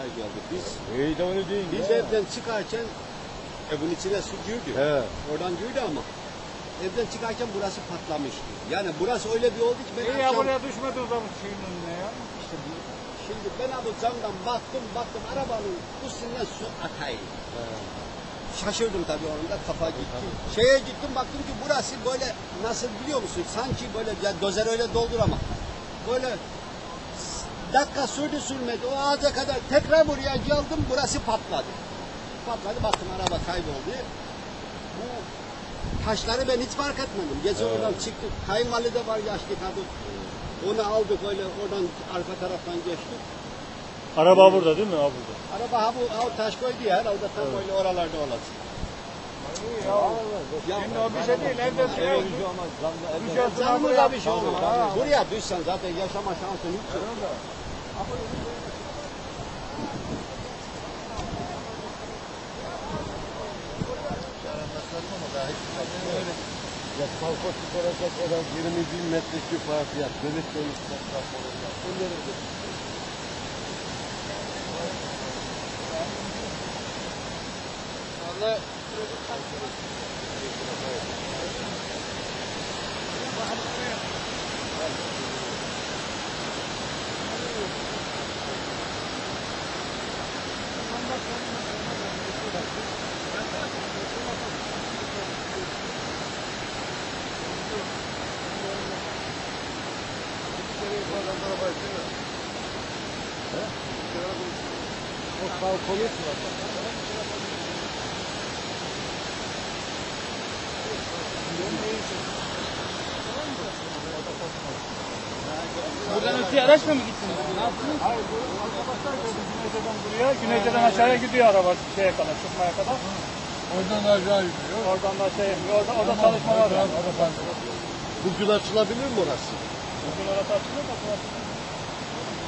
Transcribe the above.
say geldi. Biz İyi de onu değil. biz ya. evden çıkarken evin içine su girdi. He. Oradan girdi ama evden çıkarken burası patlamıştı. Yani burası öyle bir oldu ki ben İyi ya akşam- buraya düşmedi o zaman şeyin önüne ya. İşte bu- şimdi ben abi camdan baktım baktım arabanın üstünden su akayım. Şaşırdım tabii onda kafa gitti. Şeye gittim baktım ki burası böyle nasıl biliyor musun? Sanki böyle ya dozer öyle doldur ama böyle dakika sürdü sürmedi. O ağaca kadar tekrar buraya geldim burası patladı. Patladı baktım araba kayboldu. Bu taşları ben hiç fark etmedim. Gece oradan çıktık. Kayınvalide de var yaşlı kadın. Onu aldık öyle oradan arka taraftan geçtik. Araba burada değil mi? Abi burada. Araba ha bu ha, taş koydu ya herhalde tam böyle oralarda olacak. Ya. Bir şey bir olur. Buraya düşsen zaten yaşama şansın hiç yok. Ya kalkıp çıkaracak olan 20 bin metreküp fiyat. Bebek dönüş masraf olacak. Bunları da. O Buradan öteye araçla mı gittiniz? Ne yaptınız? Hayır bu arkadaşlar geldi Güneyce'den buraya. Güneyce'den aşağıya gidiyor araba şeye kadar, çıkmaya kadar. Oradan aşağı gidiyor. Oradan da şey yapıyor. Orada, orada çalışma var. yani. Bugün açılabilir mi orası? Bugün orası açılıyor da burası.